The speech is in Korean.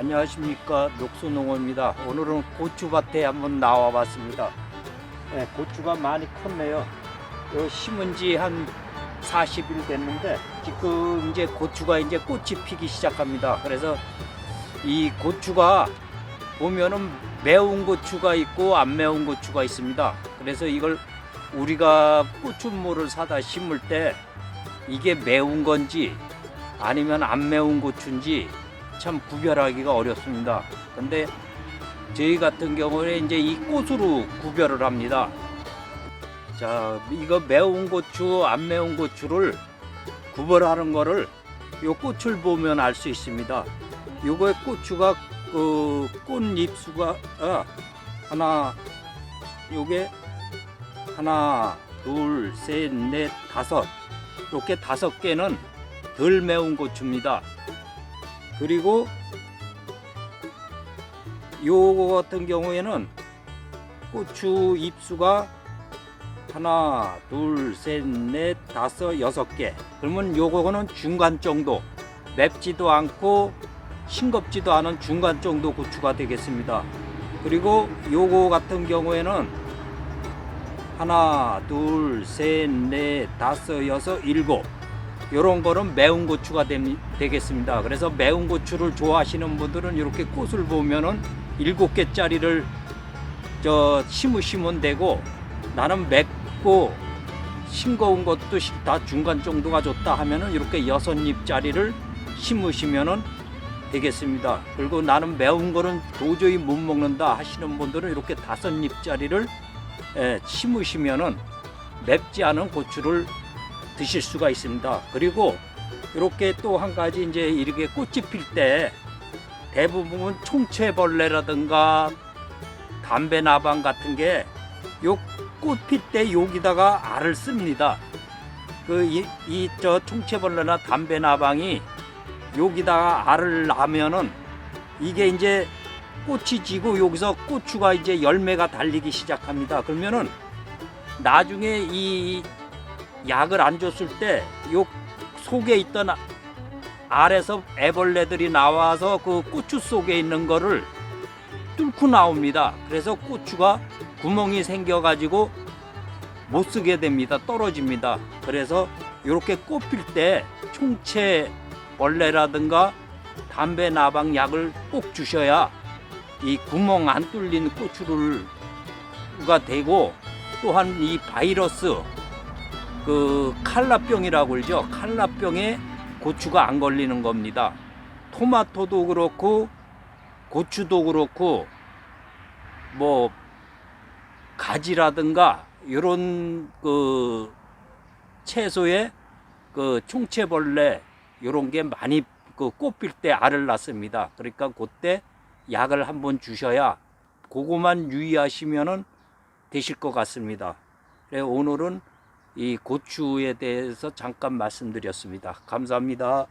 안녕하십니까 녹수농어입니다. 오늘은 고추밭에 한번 나와 봤습니다. 네, 고추가 많이 컸네요. 요 심은 지 한 40일 됐는데 지금 이제 고추가 이제 꽃이 피기 시작합니다. 그래서 이 고추가 보면은 매운 고추가 있고 안 매운 고추가 있습니다. 그래서 이걸 우리가 고추물을 사다 심을 때 이게 매운 건지 아니면 안 매운 고추인지 참 구별하기가 어렵습니다. 근데 저희 같은 경우에 이제 이 꽃으로 구별을 합니다. 자, 이거 매운 고추, 안 매운 고추를 구별하는 거를 요 꽃을 보면 알 수 있습니다. 요거의 고추가 그 꽃잎수가 아, 하나 요게 하나, 둘, 셋, 넷, 다섯 이렇게 다섯 개는 덜 매운 고추입니다. 그리고 요거 같은 경우에는 고추 잎수가 하나, 둘, 셋, 넷, 다섯, 여섯 개. 그러면 요거는 중간 정도. 맵지도 않고 싱겁지도 않은 중간 정도 고추가 되겠습니다. 그리고 요거 같은 경우에는 하나, 둘, 셋, 넷, 다섯, 여섯, 일곱. 요런 거는 매운 고추가 됨- 되겠습니다. 그래서 매운 고추를 좋아하시는 분들은 이렇게 꽃을 보면은 일곱 개짜리를 저 심으시면 되고 나는 맵고 싱거운 것도 시- 다 중간 정도가 좋다 하면은 이렇게 여섯 잎짜리를 심으시면은 되겠습니다. 그리고 나는 매운 거는 도저히 못 먹는다 하시는 분들은 이렇게 다섯 잎짜리를 예, 심으시면은 맵지 않은 고추를 드실 수가 있습니다. 그리고 이렇게 또 한 가지 이제 이렇게 꽃이 필 때 대부분 총채벌레라든가 담배 나방 같은 게 요 꽃 필 때 여기다가 알을 씁니다. 그 이 저 총채벌레나 담배 나방이 여기다가 알을 낳으면은 이게 이제 꽃이 지고 여기서 고추가 이제 열매가 달리기 시작합니다. 그러면은 나중에 이 약을 안 줬을 때 요 속에 있던 아- 알에서 애벌레들이 나와서 그 고추 속에 있는 거를 뚫고 나옵니다. 그래서 고추가 구멍이 생겨가지고 못 쓰게 됩니다. 떨어집니다. 그래서 이렇게 꽃필 때 총채 벌레라든가 담배 나방 약을 꼭 주셔야 이 구멍 안 뚫린 고추가 되고 또한 이 바이러스 그 칼라병이라고 그러죠. 칼라병에 고추가 안 걸리는 겁니다. 토마토도 그렇고 고추도 그렇고 뭐 가지라든가 이런 그 채소에 그 총채벌레 이런 게 많이 그 꽃필 때 알을 낳습니다. 그러니까 그때 약을 한번 주셔야 그거만 유의하시면은 되실 것 같습니다. 그래 오늘은 이 고추에 대해서 잠깐 말씀드렸습니다. 감사합니다.